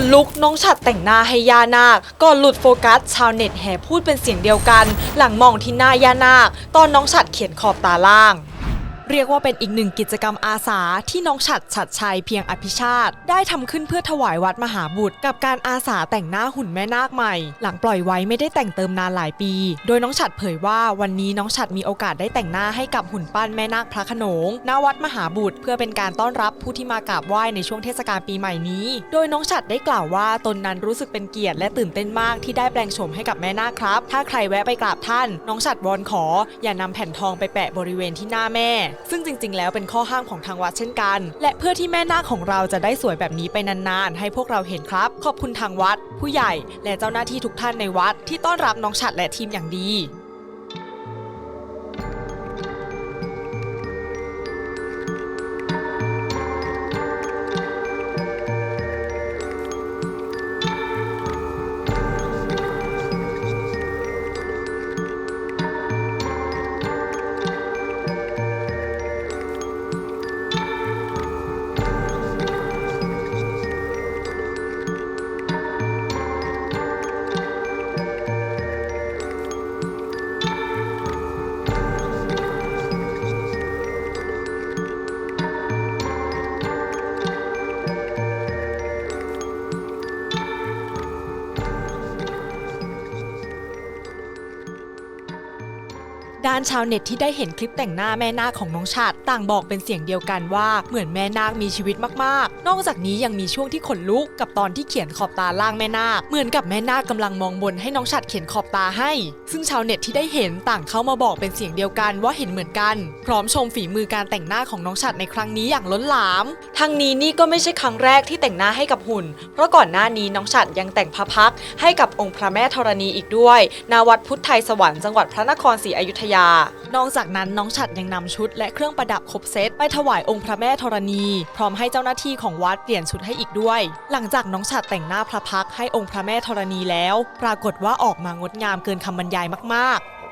นลุกน้องฉัดแต่งหน้าให้ย่านาคก่อนหลุดโฟกัสชาวเน็ตแห่พูดเป็นเสียงเดียวกัน หลังมองที่หน้าย่านาค ตอนน้องฉัดเขียนขอบตาล่าง เรียกว่าเป็นอีกหนึ่งกิจกรรมอาสาที่น้องฉัดฉัดชัยเพียงอภิชาติ ได้ทำขึ้นเพื่อถวายวัดมหาบุตร กับการอาสาแต่งหน้าหุ่นแม่นาคใหม่ หลังปล่อยไว้ไม่ได้แต่งเติมนานหลายปี โดยน้องฉัดเผยว่าวันนี้น้องฉัดมีโอกาสได้แต่งหน้าให้กับหุ่นปั้นแม่นาคพระขนงณวัดมหาบุตร เพื่อเป็นการต้อนรับผู้ที่มากราบไหว้ในช่วงเทศกาลปีใหม่นี้ โดยน้องฉัดได้กล่าวว่าตนนั้นรู้สึกเป็นเกียรติและตื่นเต้นมากที่ได้แปลงโฉมให้กับแม่นาคครับ ถ้าใครแวะไปกราบท่าน น้องฉัดวอนขอ อย่านำแผ่นทองไปแปะบริเวณที่หน้าแม่ซึ่งจริง ๆ แล้วเป็นข้อห้ามของทางวัดเช่นกัน และเพื่อที่แม่นาคของเราจะได้สวยแบบนี้ไปนานๆ ให้พวกเราเห็นครับ ขอบคุณทางวัด ผู้ใหญ่ และเจ้าหน้าที่ทุกท่านในวัดที่ต้อนรับน้องฉัดและทีมอย่างดี ด้านชาวเน็ตที่ได้เห็นคลิปแต่งหน้าแม่นาคของน้องฉัดต่างบอกเป็นเสียงเดียวกันว่าเหมือนแม่นาคมีชีวิตมากๆ นอกจากนี้ยังมีช่วงที่ขนลุกกับตอนที่เขียนขอบตาล่างแม่นาคเหมือนกับแม่นาคกำลังมองบนให้น้องฉัดเขียนขอบตาให้ ซึ่งชาวเน็ตที่ได้เห็นต่างเข้ามาบอกเป็นเสียงเดียวกันว่าเห็นเหมือนกัน พร้อมชมฝีมือการแต่งหน้าของน้องฉัดในครั้งนี้อย่างล้นหลาม ทั้งนี้นี่ก็ไม่ใช่ครั้งแรกที่แต่งหน้าให้กับหุ่น เพราะก่อนหน้านี้น้องฉัดยังแต่งพระพักให้กับองค์พระแม่ธรณีอีกด้วยณวัดพุทธไทยสวรรค์จังหวัดพระนครศรีอยุธยานอกจากนั้นน้องฉัดยังนำชุดและเครื่องประดับครบเซตไปถวายองค์พระแม่ธรณี พร้อมให้เจ้าหน้าที่ของวัดเปลี่ยนชุดให้อีกด้วย หลังจากน้องฉัดแต่งหน้าพระพักให้องค์พระแม่ธรณีแล้ว ปรากฏว่าออกมางดงามเกินคำบรรยายมากๆ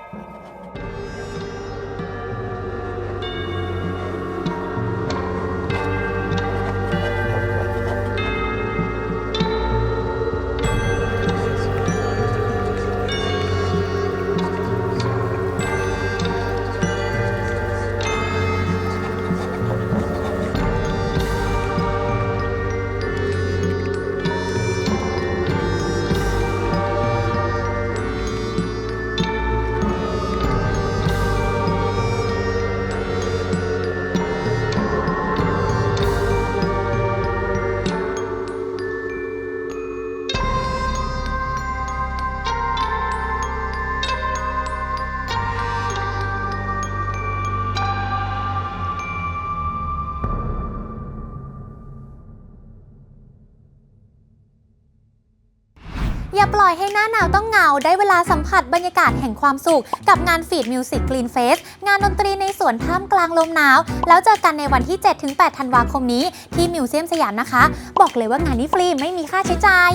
อย่าปล่อยให้หน้าหนาวต้องเหงา ได้เวลาสัมผัสบรรยากาศแห่งความสุข กับงานฟีดมิวสิกกรีนเฟสงานดนตรีในสวนท่ามกลางลมหนาว แล้วเจอกันในวันที่ 7-8 ธันวาคมนี้ ที่มิวเซียมสยามนะคะ บอกเลยว่างานนี้ฟรีไม่มีค่าใช้จ่าย